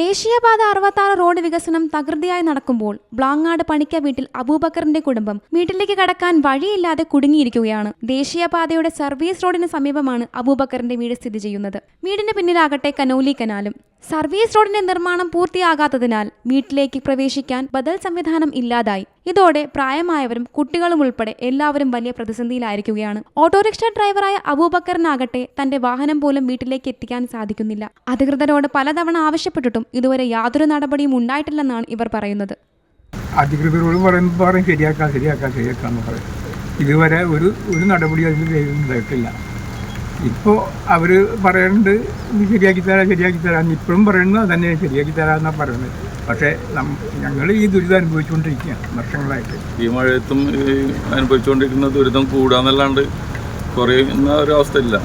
ദേശീയപാത അറുപത്താറ് റോഡ് വികസനം തകൃതിയായി നടക്കുമ്പോൾ ബ്ലാങ്ങാട് പണിക്ക വീട്ടിൽ അബൂബക്കറിന്റെ കുടുംബം വീട്ടിലേക്ക് കടക്കാൻ വഴിയില്ലാതെ കുടുങ്ങിയിരിക്കുകയാണ്. ദേശീയപാതയുടെ സർവീസ് റോഡിന് സമീപമാണ് അബൂബക്കറിന്റെ വീട് സ്ഥിതി ചെയ്യുന്നത്. വീടിന് പിന്നിലാകട്ടെ കനോലി കനാലും. സർവീസ് റോഡിന്റെ നിർമ്മാണം പൂർത്തിയാകാത്തതിനാൽ വീട്ടിലേക്ക് പ്രവേശിക്കാൻ ബദൽ സംവിധാനം ഇല്ലാതായി. ഇതോടെ പ്രായമായവരും കുട്ടികളും ഉൾപ്പെടെ എല്ലാവരും വലിയ പ്രതിസന്ധിയിലായിരിക്കുകയാണ്. ഓട്ടോറിക്ഷ ഡ്രൈവറായ അബൂബക്കറിനാകട്ടെ തന്റെ വാഹനം പോലും വീട്ടിലേക്ക് എത്തിക്കാൻ സാധിക്കുന്നില്ല. അധികൃതരോട് പലതവണ ആവശ്യപ്പെട്ടിട്ടും ഇതുവരെ യാതൊരു നടപടിയും ഉണ്ടായിട്ടില്ലെന്നാണ് ഇവർ പറയുന്നത്. അധികൃതരോട് പറയുമ്പോൾ പറയും ശരിയാക്കാം ശരിയാക്കാം ശരിയാക്കാന്ന് പറയും. ഇതുവരെ ഒരു ഒരു നടപടി അതിൽ ഇപ്പോൾ അവർ പറയുന്നുണ്ട് ഇത് ശരിയാക്കി തരാം ശരിയാക്കി തരാം. ഇപ്പോഴും പറയുന്നത് അതന്നെ ശരിയാക്കി തരാമെന്നാണ് പറയുന്നത്. പക്ഷേ ഞങ്ങൾ ഈ ദുരിതം അനുഭവിച്ചുകൊണ്ടിരിക്കുകയാണ് വർഷങ്ങളായിട്ട്. ഈ മഴയത്തും അനുഭവിച്ചുകൊണ്ടിരിക്കുന്ന ദുരിതം കൂടാന്നല്ലാണ്ട് കുറയുന്ന ഒരു അവസ്ഥയില്ല.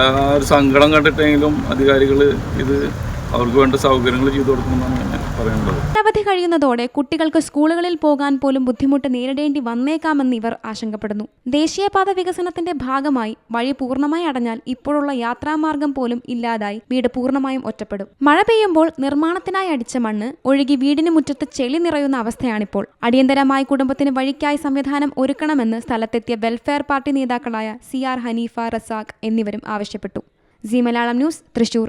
ആ ഒരു സങ്കടം കണ്ടിട്ടെങ്കിലും അധികാരികൾ ഇത് അവർക്ക് വേണ്ട സൗകര്യങ്ങൾ ചെയ്തു കൊടുക്കണമെന്നാണ് പറയാനുള്ളത്. അവധി കഴിയുന്നതോടെ കുട്ടികൾക്ക് സ്കൂളുകളിൽ പോകാൻ പോലും ബുദ്ധിമുട്ട് നേരിടേണ്ടി വന്നേക്കാമെന്ന് ഇവർ ആശങ്കപ്പെടുന്നു. ദേശീയപാത വികസനത്തിന്റെ ഭാഗമായി വഴി പൂർണമായി അടഞ്ഞാൽ ഇപ്പോഴുള്ള യാത്രാമാർഗം പോലും ഇല്ലാതായി വീട് പൂർണമായും ഒറ്റപ്പെടും. മഴ പെയ്യുമ്പോൾ നിർമ്മാണത്തിനായി അടിച്ച മണ്ണ് ഒഴുകി വീടിന് മുറ്റത്ത് ചെളി നിറയുന്ന അവസ്ഥയാണിപ്പോൾ. അടിയന്തരമായി കുടുംബത്തിന് വഴിക്കായി സംവിധാനം ഒരുക്കണമെന്ന് സ്ഥലത്തെത്തിയ വെൽഫെയർ പാർട്ടി നേതാക്കളായ സി ആർ ഹനീഫ റസാഖ് എന്നിവരും ആവശ്യപ്പെട്ടു. G Malayalam news Thrissur.